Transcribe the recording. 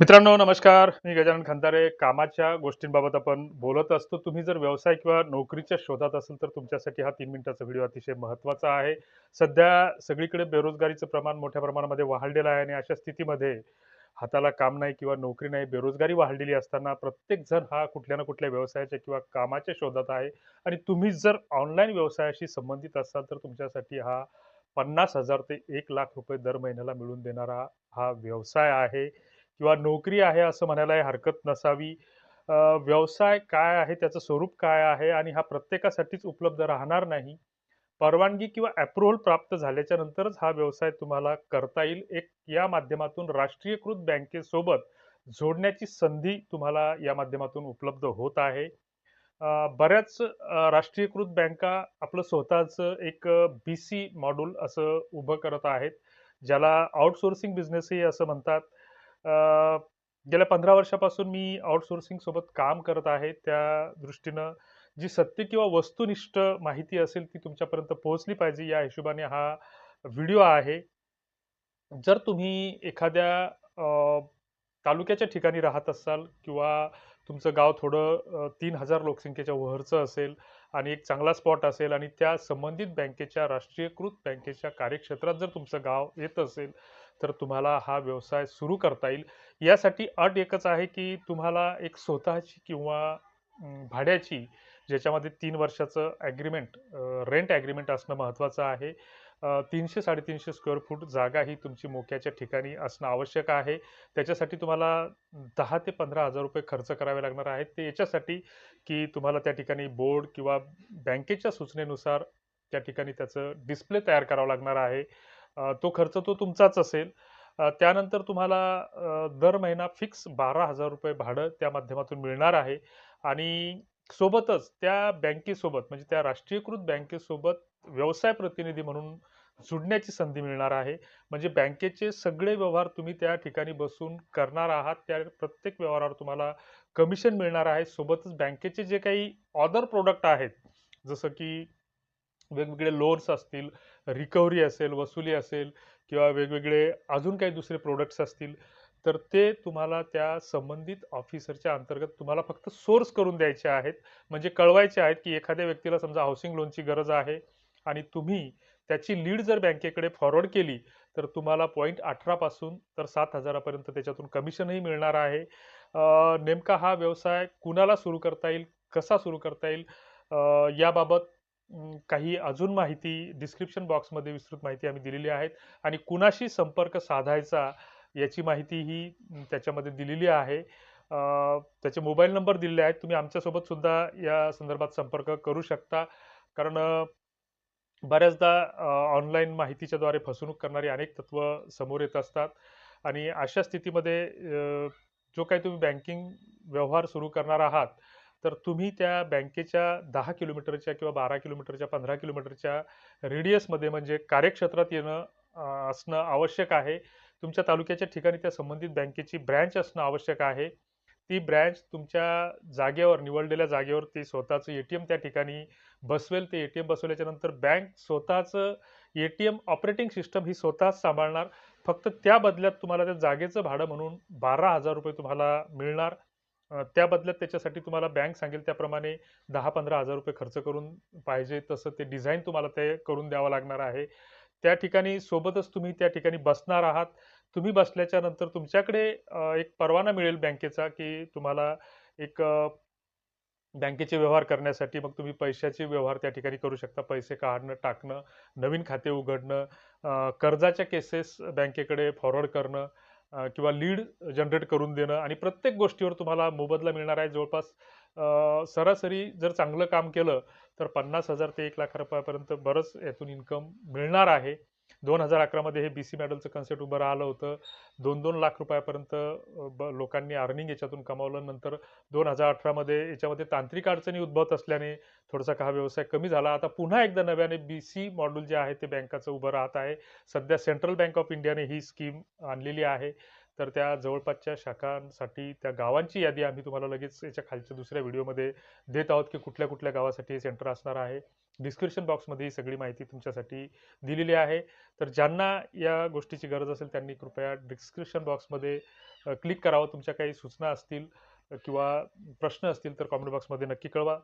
मित्रांनो नमस्कार. मी गजानन खंदारे. कामाच्या गोष्टींबाबत आपण बोलत असतो. तुम्ही जर व्यवसाय किंवा नोकरीच्या शोधात असेल तर तुमच्यासाठी हा तीन मिनिटाचा व्हिडिओ अतिशय महत्त्वाचा आहे. सध्या सगळीकडे बेरोजगारीचं प्रमाण मोठ्या प्रमाणामध्ये वाढलेलं आहे आणि अशा स्थितीमध्ये हाताला काम नाही किंवा नोकरी नाही बेरोजगारी वाढलेली असताना प्रत्येक जण हा कुठल्या ना कुठल्या व्यवसायाच्या किंवा कामाच्या शोधात आहे. आणि तुम्ही जर ऑनलाईन व्यवसायाशी संबंधित असाल तर तुमच्यासाठी हा पन्नास हजार ते एक लाख रुपये दर महिन्याला मिळून देणारा हा व्यवसाय आहे. किंवा नोकरी आहे असं म्हणायलाही हरकत नसावी. व्यवसाय काय आहे? त्याचं स्वरूप काय आहे? आणि हा प्रत्येकासाठीच उपलब्ध राहणार नाही. परवानगी किंवा अप्रुव्हल प्राप्त झाल्याच्या नंतरच हा व्यवसाय तुम्हाला करता येईल. एक या माध्यमातून राष्ट्रीयकृत बँकेसोबत जोडण्याची संधी तुम्हाला या माध्यमातून उपलब्ध होत आहे. बऱ्याच राष्ट्रीयकृत बँका आपलं स्वतःचं एक बी सी मॉड्यूल असं उभं करत आहेत. ज्याला आउटसोर्सिंग बिझनेसही असं म्हणतात. गेल्या पंधरा वर्षापासून मी आउटसोर्सिंग सोबत काम करत आहे. त्या दृष्टीनं जी सत्य किंवा वस्तुनिष्ठ माहिती असेल ती तुमच्यापर्यंत पोहोचली पाहिजे या हिशोबाने हा व्हिडिओ आहे. जर तुम्ही एखाद्या तालुक्याच्या ठिकाणी राहत असाल किंवा तुमचं गाव थोडं तीन हजार लोकसंख्येच्या वरचं असेल आणि एक चांगला स्पॉट असेल आणि त्या संबंधित बँकेच्या राष्ट्रीयकृत बँकेच्या कार्यक्षेत्रात जर तुमचं गाव येत असेल तर तुम्हाला हा व्यवसाय सुरू करता येईल. यासाठी अट एकच आहे की तुम्हाला एक स्वतःची किंवा भाड्याची ज्याच्यामध्ये तीन वर्षाचं ॲग्रीमेंट रेंट ॲग्रीमेंट असणं महत्त्वाचं आहे. तीनशे साडेतीनशे स्क्वेअर फूट जागा ही तुमची मोक्याच्या ठिकाणी असणं आवश्यक आहे. त्याच्यासाठी तुम्हाला दहा ते पंधरा हजार रुपये खर्च करावे लागणार आहेत. ते याच्यासाठी की तुम्हाला त्या ठिकाणी बोर्ड किंवा बँकेच्या सूचनेनुसार त्या ठिकाणी त्याचं डिस्प्ले तयार करावं लागणार आहे. तो खर्च तो तुमचाच असेल. त्यानंतर तुम्हाला दर महिना फिक्स बारा हजार रुपये भाडं त्या माध्यमातून मिळणार आहे. आणि सोबतच त्या बँकेसोबत म्हणजे त्या राष्ट्रीयकृत बँकेसोबत व्यवसाय प्रतिनिधी म्हणून जुडण्याची संधी मिळणार आहे. म्हणजे बँकेचे सगळे व्यवहार तुम्ही त्या ठिकाणी बसून करणार आहात. त्या प्रत्येक व्यवहारावर तुम्हाला कमिशन मिळणार आहे. सोबतच बँकेचे जे काही ऑदर प्रोडक्ट आहेत जसं की वेगवेगळे लोन्स असतील रिकव्हरी असेल वसुली असेल किंवा वेगवेगळे अजून काही दुसरे प्रोडक्ट्स असतील तर ते तुम्हाला त्या संबंधित ऑफिसरच्या अंतर्गत तुम्हाला फक्त सोर्स करून द्यायचे आहेत. म्हणजे कळवायचे आहेत की एखाद्या व्यक्तीला समजा हाऊसिंग लोनची गरज आहे आणि तुम्ही त्याची लीड जर बँकेकडे फॉरवर्ड केली तर तुम्हाला पॉईंट अठरापासून तर सात हजारापर्यंत त्याच्यातून कमिशनही मिळणार आहे. नेमका हा व्यवसाय कुणाला सुरू करता येईल कसा सुरू करता येईल याबाबत काही अजून माहिती डिस्क्रिप्शन बॉक्समध्ये विस्तृत माहिती आम्ही दिलेली आहेत. आणि कुणाशी संपर्क साधायचा याची माहिती ही त्याच्यामध्ये दिलेली आहे. त्याचे मोबाईल नंबर दिलेले आहेत. तुम्ही आमच्यासोबत सुद्धा या संदर्भात संपर्क करू शकता. कारण बऱ्याचदा ऑनलाईन माहितीच्याद्वारे फसवणूक करणारी अनेक तत्व समोर येत असतात. आणि अशा स्थितीमध्ये जो काही तुम्ही बँकिंग व्यवहार सुरू करणार आहात तर तुम्ही त्या बँकेच्या दहा किलोमीटरच्या किंवा बारा किलोमीटरच्या पंधरा किलोमीटरच्या रेडियसमध्ये म्हणजे कार्यक्षेत्रात येणं असणं आवश्यक आहे. तुमच्या तालुक्याच्या ठिकाणी त्या संबंधित बँकेची ब्रँच असणं आवश्यक आहे. ती ब्रँच तुमच्या जागेवर निवडलेल्या जागेवर ती स्वतःचं ए टी एम त्या ठिकाणी बसवेल. ते ए टी एम बसवल्याच्यानंतर बँक स्वतःचं A T M operating system ही स्वतःच सांभाळणार. फक्त त्या बदल्यात तुम्हाला त्या जागेचं भाडं म्हणून बारा हजार रुपये तुम्हाला मिळणार. त्या बदल्यात त्याच्यासाठी तुम्हाला बँक सांगेल त्याप्रमाणे दहा पंधरा हजार रुपये खर्च करून पाहिजे तसं ते डिझाईन तुम्हाला ते करून द्यावं लागणार आहे. त्या ठिकाणी सोबतच तुम्ही त्या ठिकाणी बसणार आहात. तुम्ही बसल्याच्या नंतर तुमच्याकडे एक परवाना मिळेल बँकेचा की तुम्हाला एक बँकेचे व्यवहार करण्यासाठी मग तुम्ही पैशाचे व्यवहार त्या ठिकाणी करू शकता. पैसे काढणं टाकणं नवीन खाते उघडणं कर्जाच्या केसेस बँकेकडे फॉरवर्ड करणं किंवा लीड जनरेट करून देणं आणि प्रत्येक गोष्टीवर तुम्हाला मोबदला मिळणार आहे. जवळपास सरासरी जर चांगलं काम केलं तर पन्नास हजार ते एक लाख रुपयापर्यंत बरंच यातून इन्कम मिळणार आहे. दोन हजार अकरामध्ये हे बी सी मॅडलचं कन्सेप्ट उभं राहिलं होतं. दोन दोन लाख रुपयापर्यंत ब लोकांनी अर्निंग याच्यातून कमावलं नंतर दोन हजार अठरामध्ये याच्यामध्ये तांत्रिक अडचणी उद्भवत असल्याने थोडासा का हा व्यवसाय कमी झाला. आता पुन्हा एकदा नव्याने बी सी मॉड्यूल जे आहे ते बँकाचं उभं राहत आहे. सध्या सेंट्रल बँक ऑफ इंडियाने ही स्कीम आणलेली आहे. तर त्या जवळपासच्या शाखांसाठी त्या गावांची यादी आम्ही तुम्हाला लगेच याच्या खालच्या दुसऱ्या व्हिडिओमध्ये देत आहोत की कुठल्या कुठल्या गावासाठी हे सेंटर असणार आहे. डिस्क्रिप्शन बॉक्समध्ये ही सगळी माहिती तुमच्यासाठी दिलेली आहे. तर ज्यांना या गोष्टीची गरज असेल त्यांनी कृपया डिस्क्रिप्शन बॉक्समध्ये क्लिक करावं. तुमच्या काही सूचना असतील किंवा प्रश्न असतील तर कॉमेंट बॉक्समध्ये नक्की कळवा.